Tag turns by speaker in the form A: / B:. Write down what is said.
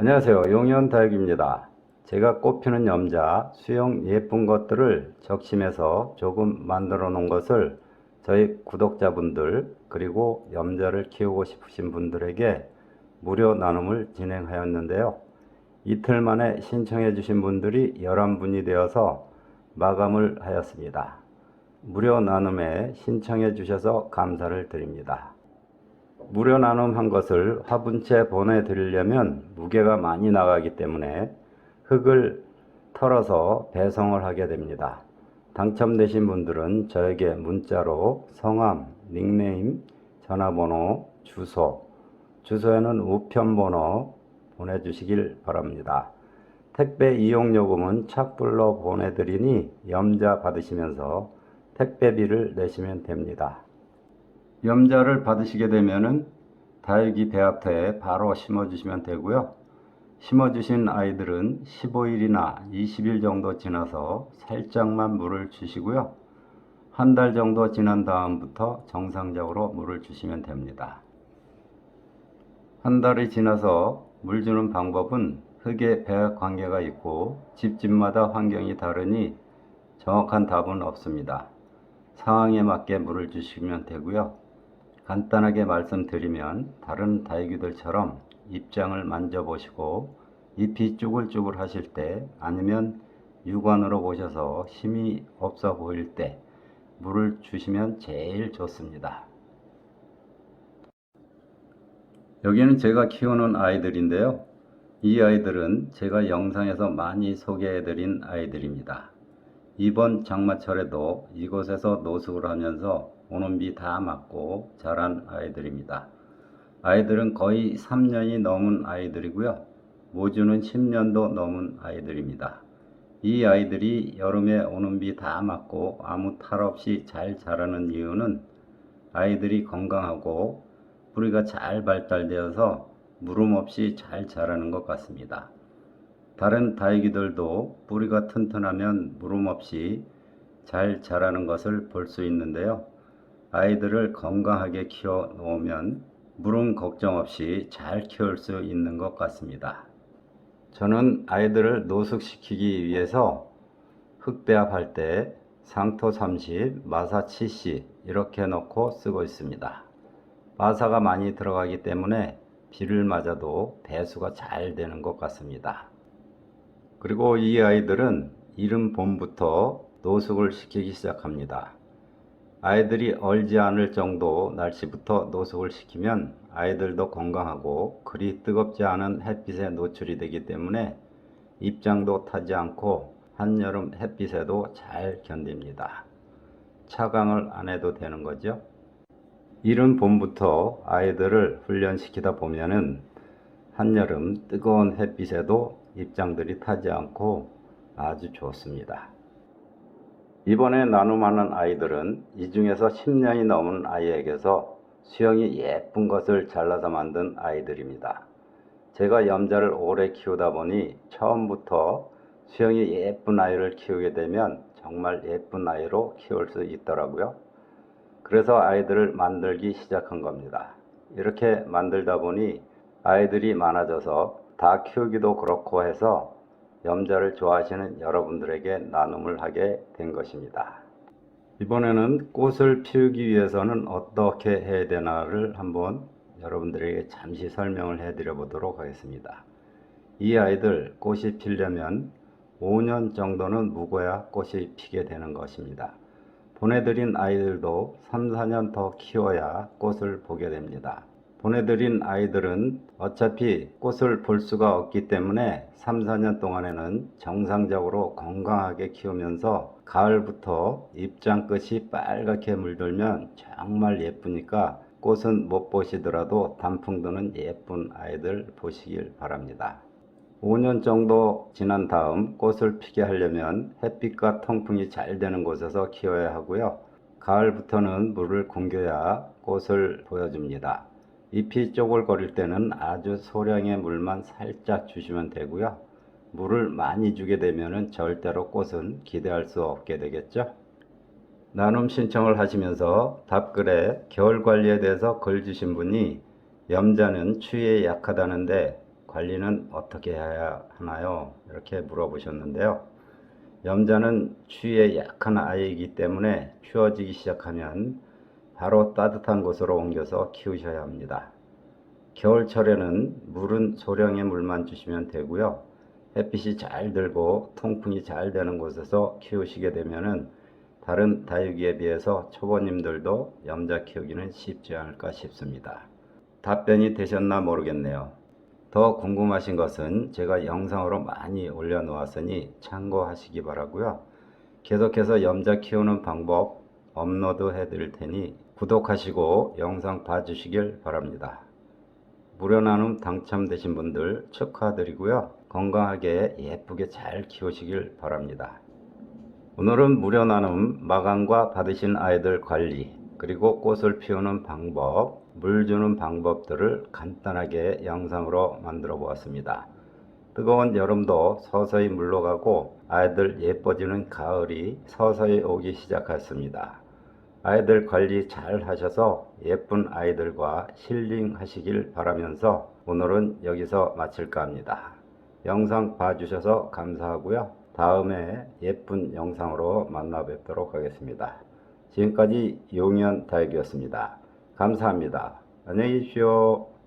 A: 안녕하세요. 용현다육입니다. 제가 꽃피는 염자, 수영 예쁜 것들을 적심해서 조금 만들어 놓은 것을 저희 구독자분들 그리고 염자를 키우고 싶으신 분들에게 무료 나눔을 진행하였는데요. 이틀 만에 신청해 주신 분들이 11분이 되어서 마감을 하였습니다. 무료 나눔에 신청해 주셔서 감사를 드립니다. 무료 나눔한 것을 화분채 보내드리려면 무게가 많이 나가기 때문에 흙을 털어서 배송을 하게 됩니다. 당첨되신 분들은 저에게 문자로 성함, 닉네임, 전화번호, 주소, 주소에는 우편번호 보내주시길 바랍니다. 택배 이용 요금은 착불로 보내드리니 염자 받으시면서 택배비를 내시면 됩니다. 염자를 받으시게 되면은 다육이 배합터에 바로 심어주시면 되고요. 심어주신 아이들은 15일이나 20일 정도 지나서 살짝만 물을 주시고요. 한 달 정도 지난 다음부터 정상적으로 물을 주시면 됩니다. 한 달이 지나서 물 주는 방법은 흙의 배합 관계가 있고 집집마다 환경이 다르니 정확한 답은 없습니다. 상황에 맞게 물을 주시면 되고요. 간단하게 말씀드리면 다른 다육이들처럼 입장을 만져보시고 잎이 쭈글쭈글 하실 때 아니면 육안으로 보셔서 힘이 없어 보일 때 물을 주시면 제일 좋습니다. 여기는 제가 키우는 아이들인데요. 이 아이들은 제가 영상에서 많이 소개해드린 아이들입니다. 이번 장마철에도 이곳에서 노숙을 하면서 오는 비 다 맞고 자란 아이들입니다. 아이들은 거의 3년이 넘은 아이들이고요. 모주는 10년도 넘은 아이들입니다. 이 아이들이 여름에 오는 비 다 맞고 아무 탈 없이 잘 자라는 이유는 아이들이 건강하고 뿌리가 잘 발달되어서 물음 없이 잘 자라는 것 같습니다. 다른 다육이들도 뿌리가 튼튼하면 물음 없이 잘 자라는 것을 볼 수 있는데요. 아이들을 건강하게 키워 놓으면 물음 걱정 없이 잘 키울 수 있는 것 같습니다. 저는 아이들을 노숙시키기 위해서 흙배합할 때 상토 30, 마사 70 이렇게 넣고 쓰고 있습니다. 마사가 많이 들어가기 때문에 비를 맞아도 배수가 잘 되는 것 같습니다. 그리고 이 아이들은 이른 봄부터 노숙을 시키기 시작합니다. 아이들이 얼지 않을 정도 날씨부터 노숙을 시키면 아이들도 건강하고 그리 뜨겁지 않은 햇빛에 노출이 되기 때문에 입장도 타지 않고 한여름 햇빛에도 잘 견딥니다. 차강을 안 해도 되는 거죠. 이른 봄부터 아이들을 훈련시키다 보면은 한여름 뜨거운 햇빛에도 입장들이 타지 않고 아주 좋습니다. 이번에 나눔하는 아이들은 이 중에서 10년이 넘은 아이에게서 수영이 예쁜 것을 잘라서 만든 아이들입니다. 제가 염자를 오래 키우다 보니 처음부터 수영이 예쁜 아이를 키우게 되면 정말 예쁜 아이로 키울 수 있더라고요. 그래서 아이들을 만들기 시작한 겁니다. 이렇게 만들다 보니 아이들이 많아져서 다 키우기도 그렇고 해서 염자를 좋아하시는 여러분들에게 나눔을 하게 된 것입니다. 이번에는 꽃을 피우기 위해서는 어떻게 해야 되나를 한번 여러분들에게 잠시 설명을 해 드려 보도록 하겠습니다. 이 아이들 꽃이 피려면 5년 정도는 묵어야 꽃이 피게 되는 것입니다. 보내드린 아이들도 3, 4년 더 키워야 꽃을 보게 됩니다. 보내드린 아이들은 어차피 꽃을 볼 수가 없기 때문에 3, 4년 동안에는 정상적으로 건강하게 키우면서 가을부터 입장 끝이 빨갛게 물들면 정말 예쁘니까 꽃은 못 보시더라도 단풍 드는 예쁜 아이들 보시길 바랍니다. 5년 정도 지난 다음 꽃을 피게 하려면 햇빛과 통풍이 잘 되는 곳에서 키워야 하고요. 가을부터는 물을 공겨야 꽃을 보여줍니다. 잎이 쪼글거릴 때는 아주 소량의 물만 살짝 주시면 되고요. 물을 많이 주게 되면 절대로 꽃은 기대할 수 없게 되겠죠. 나눔 신청을 하시면서 답글에 겨울 관리에 대해서 글 주신 분이 염자는 추위에 약하다는데 관리는 어떻게 해야 하나요? 이렇게 물어보셨는데요. 염자는 추위에 약한 아이이기 때문에 추워지기 시작하면 바로 따뜻한 곳으로 옮겨서 키우셔야 합니다. 겨울철에는 물은 소량의 물만 주시면 되고요. 햇빛이 잘 들고 통풍이 잘 되는 곳에서 키우시게 되면은 다른 다육이에 비해서 초보님들도 염자 키우기는 쉽지 않을까 싶습니다. 답변이 되셨나 모르겠네요. 더 궁금하신 것은 제가 영상으로 많이 올려놓았으니 참고하시기 바라고요. 계속해서 염자 키우는 방법 업로드 해드릴 테니 구독하시고 영상 봐주시길 바랍니다. 무료 나눔 당첨되신 분들 축하드리고요. 건강하게 예쁘게 잘 키우시길 바랍니다. 오늘은 무료 나눔 마감과 받으신 아이들 관리 그리고 꽃을 피우는 방법, 물 주는 방법들을 간단하게 영상으로 만들어 보았습니다. 뜨거운 여름도 서서히 물러가고 아이들 예뻐지는 가을이 서서히 오기 시작했습니다. 아이들 관리 잘 하셔서 예쁜 아이들과 힐링 하시길 바라면서 오늘은 여기서 마칠까 합니다. 영상 봐주셔서 감사하고요. 다음에 예쁜 영상으로 만나 뵙도록 하겠습니다. 지금까지 용현 다육이었습니다. 감사합니다. 안녕히 계십시오.